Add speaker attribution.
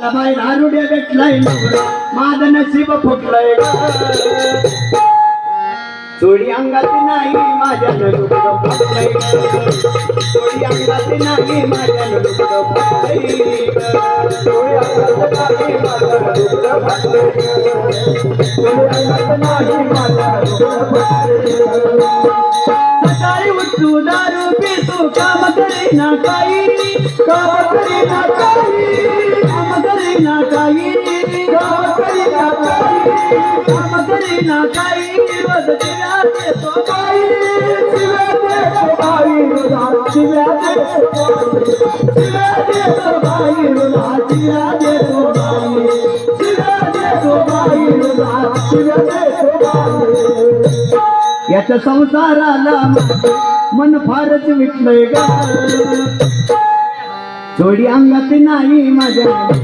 Speaker 1: बाई दारुड्या भेटलाय. माझं नशीब फुटलंय. ग. अंगात नाही माझ्या फुटलंय. अंगात नाही माझ्या फुटलंय. अंगात नाही माझ्या फुटलंय. सकाळी उठू दारू पितो काम करी ना काही काम करी ना काही काम करी ना काही काम ना काही काम ना काही रोज दिव्या देतो बाई दिव्या रुदा बाई रोज दिव्या देतो दिव्या देतो बाई रोज रुदा देतो याच्या संसाराला मन फारच विटलंय ग. जोडी अंगात नाही माझ्या.